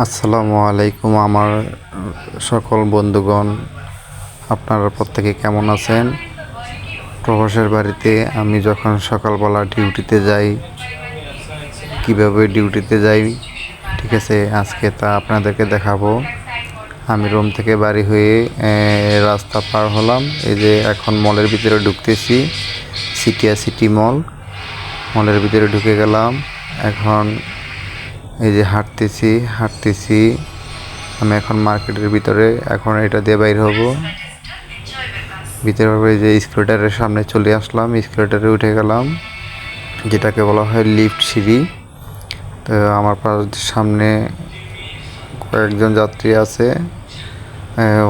আসসালামু আলাইকুম আমার সকল বন্ধুগণ। আপনারা প্রত্যেকে কেমন আছেন? প্রবাসের বাড়িতে আমি যখন সকালবেলা ডিউটিতে যাই, কীভাবে ডিউটিতে যাই, ঠিক আছে, আজকে তা আপনাদেরকে দেখাবো। আমি রুম থেকে বাড়ি হয়ে রাস্তা পার হলাম। এই যে এখন মলের ভিতরে ঢুকতেছি, সিটিয়া সিটি মল। মলের ভিতরে ঢুকে গেলাম। এখন এই যে হাঁটতেছি হাঁটতেছি। আমি এখন মার্কেটের ভিতরে, এখন এটা দিয়ে বাইর হব। ভিতরে যে স্কুটারের সামনে চলে আসলাম স্কুটারে উঠে গেলাম, যেটাকে বলা হয় লিফট সিঁড়ি। তো আমার সামনে কয়েকজন যাত্রী আছে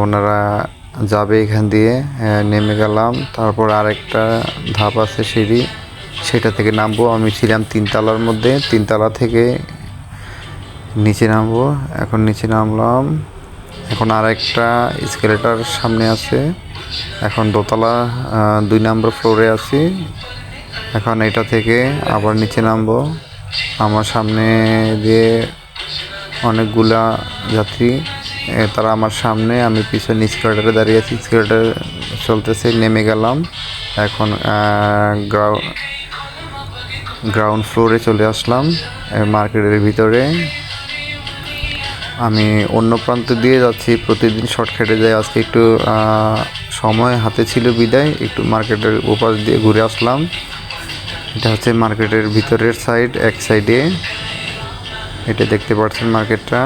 ওনারা যাবে এখান দিয়ে নেমে গেলাম। তারপর আরেকটা ধাপ আছে সিঁড়ি, সেটা থেকে নামবো। আমি ছিলাম তিনতলার মধ্যে, তিনতলা থেকে নিচে নামবো, এখন নিচে নামলাম। এখন আর একটা স্কেলেটার সামনে আছে। এখন দোতলা দুই নম্বর ফ্লোরে আছি। এখন এটা থেকে আবার নিচে নামবো। আমার সামনে দিয়ে অনেকগুলা যাত্রী তারা আমার সামনে, আমি পিছনে স্কেলেটারে দাঁড়িয়ে আছি। স্কেলেটার চলতেছে, নেমে গেলাম। এখন গ্রাউন্ড ফ্লোরে চলে আসলাম মার্কেটের ভিতরে। আমি অন্য প্রান্ত দিয়ে যাচ্ছি, প্রতিদিন শর্টকাটে যাই। আজকে একটু সময়, হাতে ছিল বিদায়, একটু মার্কেটের ওপাশ দিয়ে ঘুরে আসলাম। এটা হচ্ছে মার্কেটের ভিতরের সাইড এক সাইডে এটা দেখতে পাচ্ছেন মার্কেটটা।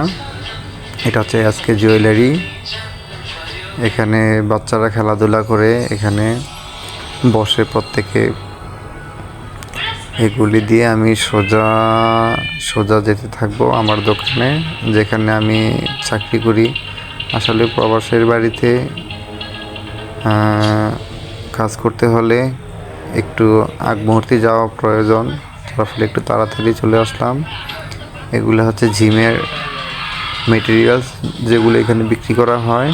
এটা হচ্ছে আজকে জুয়েলারি। এখানে বাচ্চারা খেলাধুলা করে, এখানে বসে প্রত্যেকে এগুলি দিয়ে আমি সোজা সোজা যেতে থাকব আমার দোকানে, যেখানে আমি চাকরি করি। আসলে প্রবাসের বাড়িতে কাজ করতে হলে একটু আগ মুহূর্তে যাওয়া প্রয়োজন। তার ফলে একটু তাড়াতাড়ি চলে আসলাম। এগুলো হচ্ছে জিমের মেটেরিয়ালস যেগুলো এখানে বিক্রি করা হয়।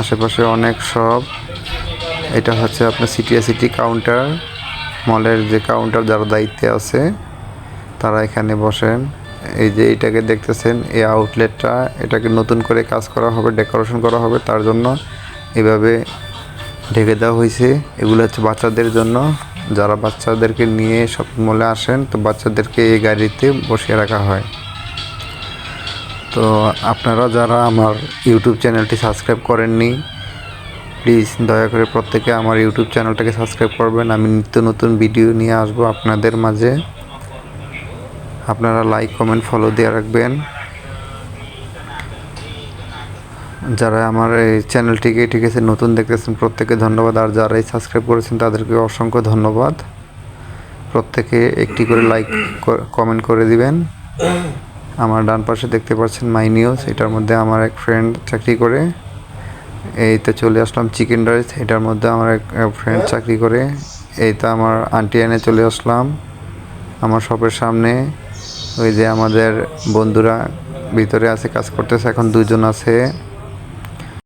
আশেপাশে অনেক সব এটা হচ্ছে আপনার সিটিয়া সিটি কাউন্টার মলের যে কাউন্টার যারা দায়িত্বে আছে, তারা এখানে বসেন। এই যে এটাকে দেখতেছেন, এই আউটলেটটা এটাকে নতুন করে কাজ করা হবে ডেকোরেশন করা হবে, তার জন্য এভাবে ঢেকে দেওয়া হয়েছে। এগুলো হচ্ছে বাচ্চাদের জন্য। যারা বাচ্চাদেরকে নিয়ে শপিং মলে আসেন, তো বাচ্চাদেরকে এই গাড়িতে বসিয়ে রাখা হয়। তো আপনারা যারা আমার ইউটিউব চ্যানেলটি সাবস্ক্রাইব করেননি প্লিজ দয়া করে প্রত্যেকে আমার ইউটিউব চ্যানেলটাকে সাবস্ক্রাইব করবেন। আমি নিত্য নতুন ভিডিও নিয়ে আসব আপনাদের মাঝে। আপনারা লাইক কমেন্ট ফলো দিয়ে রাখবেন। যারা আমার এই চ্যানেলটিকে ঠিক আছে নতুন দেখতেছেন, প্রত্যেকে ধন্যবাদ। আর যারা এই সাবস্ক্রাইব করেছেন, তাদেরকে অসংখ্য ধন্যবাদ। প্রত্যেকে একটি করে লাইক কমেন্ট করে দিবেন। আমার ডান পাশে দেখতে পাচ্ছেন মাই নিউজ। এটার মধ্যে আমার এক ফ্রেন্ড চাকরি করে। এই তো চলে আসলাম চিকেন রাইস এটার মধ্যে আমার এক ফ্রেন্ড চাকরি করে। এই তো আমার আন্টি এনে চলে আসলাম আমার শপের সামনে। ওই যে আমাদের বন্ধুরা ভিতরে আছে কাজ করতেছে এখন দুজন আছে।